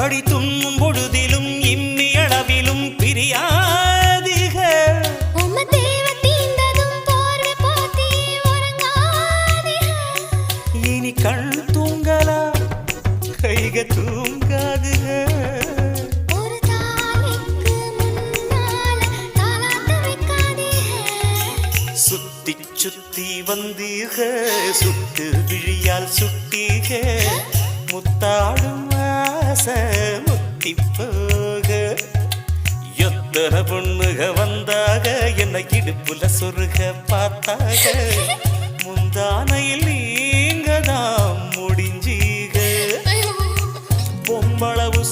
அடி துண்ணும் பொழுதிலும் இம்மி அளவிலும் பிரியாதிகள். இனி கண் தூங்கலா கைக தூங்காதுகள். சுத்தி சுத்தி வந்தீர்கள் சுட்டு விழியால் சுட்டு கண்டிப்பாக எத்தனை பொண்ணுக வந்தாக என்னை இடுப்புல சொருக பார்த்தாக. முந்தானையில் நீங்க தான் முடிஞ்சீக பொம்பளவு